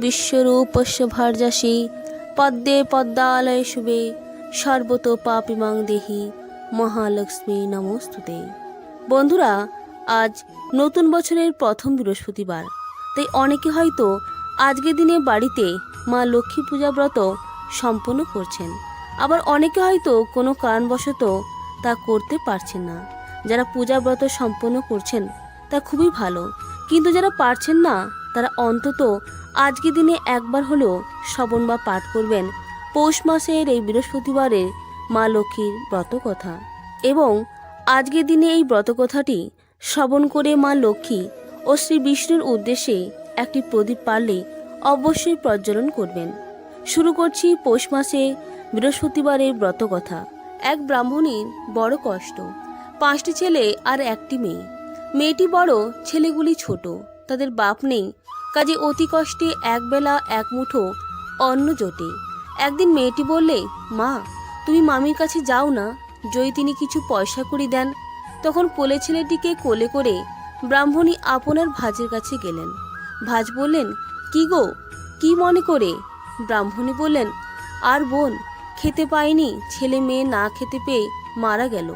বিশ্বরূপস্য ভার্যাসী পদ্মে পদ্মালয় শুভে। সর্বত পাপিমাং দেহি। মহালক্ষ্মী নমস্তুতে। বন্ধুরা, আজ নতুন বছরের প্রথম বৃহস্পতিবার। তাই অনেকে হয়তো আজকের দিনে বাড়িতে মা লক্ষ্মী পূজা ব্রত সম্পন্ন করছেন। আবার অনেকে হয়তো কোনো কারণবশত তা করতে পারছেন না। যারা পূজা ব্রত সম্পন্ন করছেন, তা খুবই ভালো। কিন্তু যারা পারছেন না, তারা অন্তত আজকের দিনে একবার হলেও শ্রবণ বা পাঠ করবেন। পৌষ মাসের এই বৃহস্পতিবারের মা লক্ষ্মীর ব্রতকথা। এবং আজকের দিনে এই ব্রতকথাটি শ্রবণ করে মা লক্ষ্মী ও শ্রী বিষ্ণুর উদ্দেশ্যে একটি প্রদীপ পারলে অবশ্যই প্রজ্বলন করবেন। শুরু করছি পৌষ মাসে বৃহস্পতিবারের ব্রতকথা। এক ব্রাহ্মণীর বড় কষ্ট। পাঁচটি ছেলে আর একটি মেয়ে। মেয়েটি বড়, ছেলেগুলি ছোট। তাদের বাপ নেই কাজে অতি কষ্টে একবেলা এক মুঠো অন্ন জোটে। একদিন মেয়েটি বললে, মা, তুমি মামির কাছে যাও না, যদি তিনি কিছু পয়সা করি দেন। তখন কোলে ছেলেটিকে কোলে করে ব্রাহ্মণী আপনার ভাজের কাছে গেলেন। ভাজ বললেন, কি গো, কি মনে করে? ব্রাহ্মণী বললেন, আর বোন, খেতে পায়নি ছেলে মেয়ে না খেতে পেয়ে মারা গেল।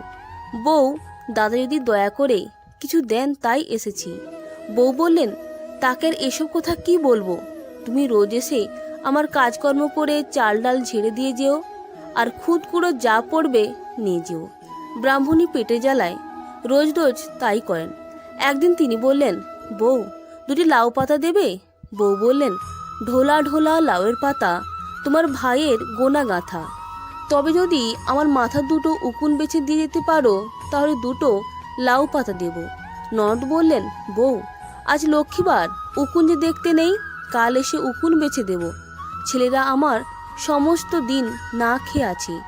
বউ, দাদা যদি দয়া করে কিছু দেন তাই এসেছি। বউ বললেন তাকে আর এসব কথা কি বলব? তুমি রোজ এসে আমার কাজকর্ম করে চাল ডাল ঝেড়ে দিয়ে যেও, আর খুদ কুড়ো যা পড়বে নিয়ে যেও। ব্রাহ্মণী পেটে জ্বালায়, রোজ রোজ তাই করেন। একদিন তিনি বললেন, বউ, দুটি লাউ পাতা দেবে? বউ বললেন, ঢোলা ঢোলা লাউয়ের পাতা, তোমার ভাইয়ের গোনা গাঁথা। তবে যদি আমার মাথা দুটো উকুন বেছে দিয়ে যেতে পারো, তাহলে দুটো লাউ পাতা দেব। নট বললেন, বউ আজ লক্ষ্মীবার, উকুন যে দেখতে নেই, কাল এসে উকুন বেছে দেব। ছেলেরা আমার সমস্ত দিন না খেয়ে আছে।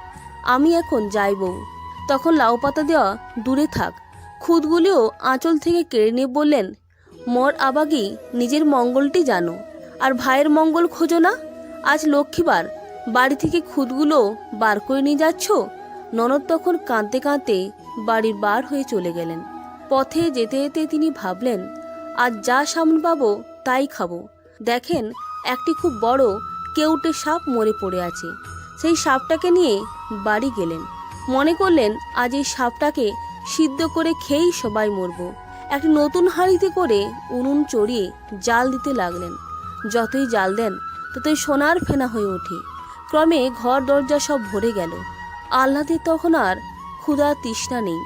আমি এখন যাই বউ। তখন লাউ পাতা দেওয়া দূরে থাক। খুদগুলিও আঁচল থেকে কেড়ে নিয়ে বললেন, মর আবাগি নিজের মঙ্গলটি জানো। আর ভাইয়ের মঙ্গল খোঁজো না। আজ লক্ষ্মীবার, বাড়ি থেকে খুদগুলো বার করে নিয়ে যাচ্ছ? ননদ তখন কাঁদতে কাঁদতে বাড়ির বার হয়ে চলে গেলেন। পথে যেতে যেতে তিনি ভাবলেন আজ যা সামনে পাবো, তাই খাব। দেখেন, একটি খুব বড়, কেউটে সাপ মরে পড়ে আছে। সেই সাপটাকে নিয়ে বাড়ি গেলেন। মনে করলেন, আজ এই সাপটাকে সিদ্ধ করে খেয়েই সবাই মরব। একটি নতুন হাঁড়িতে করে উনুন চড়িয়ে জাল দিতে লাগলেন। যতই জাল দেন, ততই সোনার ফেনা হয়ে ওঠে। ক্রমে ঘর, দরজা সব ভরে গেল। আহ্লাদের তখন আর ক্ষুধা তৃষ্ণা নেই।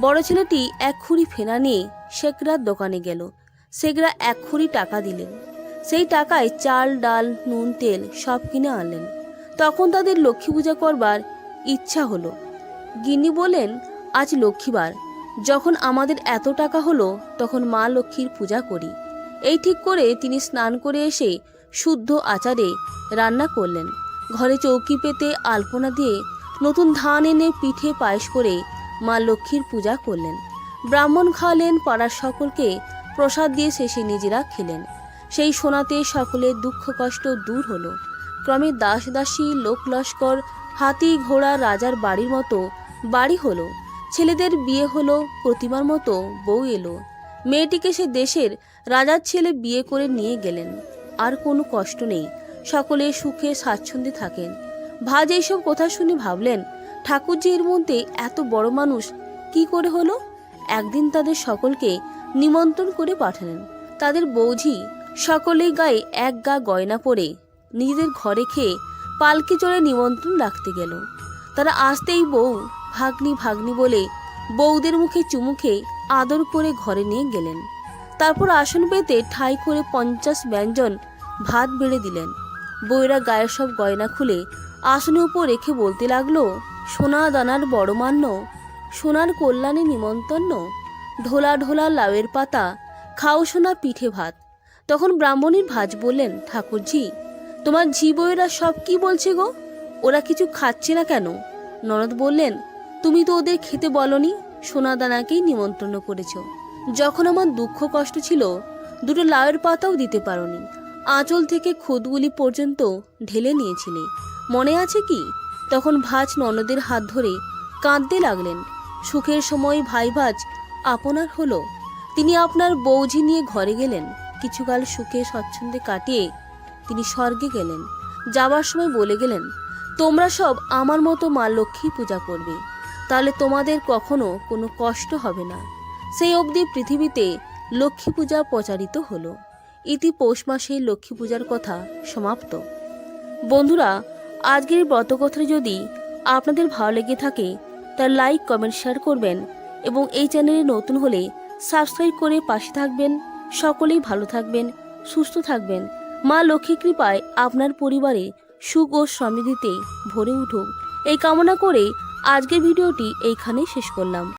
বড় ছেলেটি এক খুঁড়ি ফেনা নিয়ে শেখরার দোকানে গেল। শেখরা এক খুঁড়ি টাকা দিলেন। সেই টাকায় চাল, ডাল, নুন, তেল সব কিনে আনলেন। তখন তাদের লক্ষ্মী পূজা করবার ইচ্ছা হলো। গিনি বলেন আজ লক্ষ্মীবার। যখন আমাদের এত টাকা হলো, তখন মা লক্ষ্মীর পূজা করি। এই ঠিক করে তিনি স্নান করে এসে শুদ্ধ আচারে রান্না করলেন। ঘরে চৌকি পেতে আলপনা দিয়ে নতুন ধান এনে পিঠে পায়েস করে মা লক্ষ্মীর পূজা করলেন। ব্রাহ্মণ খাওয়ালেন পাড়ার সকলকে প্রসাদ দিয়ে শেষে নিজেরা খেলেন। সেই সোনাতে সকলের দুঃখ কষ্ট দূর হলো। ক্রমে দাস দাসী, লোক লস্কর, হাতি ঘোড়া রাজার বাড়ির মতো বাড়ি হলো। ছেলেদের বিয়ে হলো, প্রতিমার মতো বউ এলো। মেয়েটিকে সে দেশের রাজার ছেলে বিয়ে করে নিয়ে গেলেন। আর কোনো কষ্ট নেই, সকলে সুখে স্বাচ্ছন্দ্যে থাকেন। ভাজ এইসব কথা শুনে ভাবলেন, ঠাকুরজি এর মধ্যে এত বড় মানুষ কি করে হলো? একদিন তাদের সকলকে নিমন্ত্রণ করে পাঠালেন। তাদের বৌঝি সকলেই গায়ে এক গা গয়না পরে নিজেদের ঘরে খেয়ে পালকি চড়ে নিমন্ত্রণ রাখতে গেল। তারা আসতেই বউ ভাগ্নি ভাগ্নি বলে বউদের মুখে চুমু খেয়ে আদর করে ঘরে নিয়ে গেলেন। তারপর আসন পেতে ঠাই করে পঞ্চাশ ব্যঞ্জন ভাত বেড়ে দিলেন। বউয়েরা গায়ের সব গয়না খুলে আসনের উপর রেখে বলতে লাগল, সোনা দানার বড় মান্য, সোনার কল্যাণে নিমন্তন্ন ঢোলা ঢোলা লাউয়ের পাতা, খাও সোনা পিঠে ভাত। তখন ব্রাহ্মণীর ভাজ বললেন, ঠাকুরজি, তোমার ঝি বউয়েরা সব কি বলছে গো? ওরা কিছু খাচ্ছে না কেন? ননদ বললেন, তুমি তো ওদের খেতে বলনি সোনা দানাকেই নিমন্ত্রণ করেছ। যখন আমার দুঃখ কষ্ট ছিল, দুটো লাউয়ের পাতাও দিতে পারোনি। আঁচল থেকে খুদগুলি পর্যন্ত ঢেলে নিয়েছিলে। মনে আছে কি? তখন ভাজ ননদের হাত ধরে কাঁদতে লাগলেন। সুখের সময় ভাই ভাজ আপনার হলো। তিনি আপনার বৌঝি নিয়ে ঘরে গেলেন। কিছুকাল সুখে স্বচ্ছন্দে কাটিয়ে তিনি স্বর্গে গেলেন। যাবার সময় বলে গেলেন, তোমরা সব আমার মতো মা লক্ষ্মী পূজা করবে। তাহলে তোমাদের কখনো কোনো কষ্ট হবে না। সেই অবধি পৃথিবীতে লক্ষ্মী পূজা প্রচারিত হলো। ইতি পৌষ মাসে লক্ষ্মী পূজার কথা সমাপ্ত। বন্ধুরা, আজকের এই ব্রতকথাটি যদি আপনাদের ভালো লেগে থাকে তার লাইক কমেন্ট শেয়ার করবেন। এবং এই চ্যানেলে নতুন হলে সাবস্ক্রাইব করে পাশে থাকবেন। সকলেই ভালো থাকবেন, সুস্থ থাকবেন। মা লক্ষ্মী কৃপায় আপনার পরিবারে সুখ ও সমৃদ্ধিতে ভরে উঠুক। এই কামনা করে আজকের ভিডিওটি এইখানেই শেষ করলাম।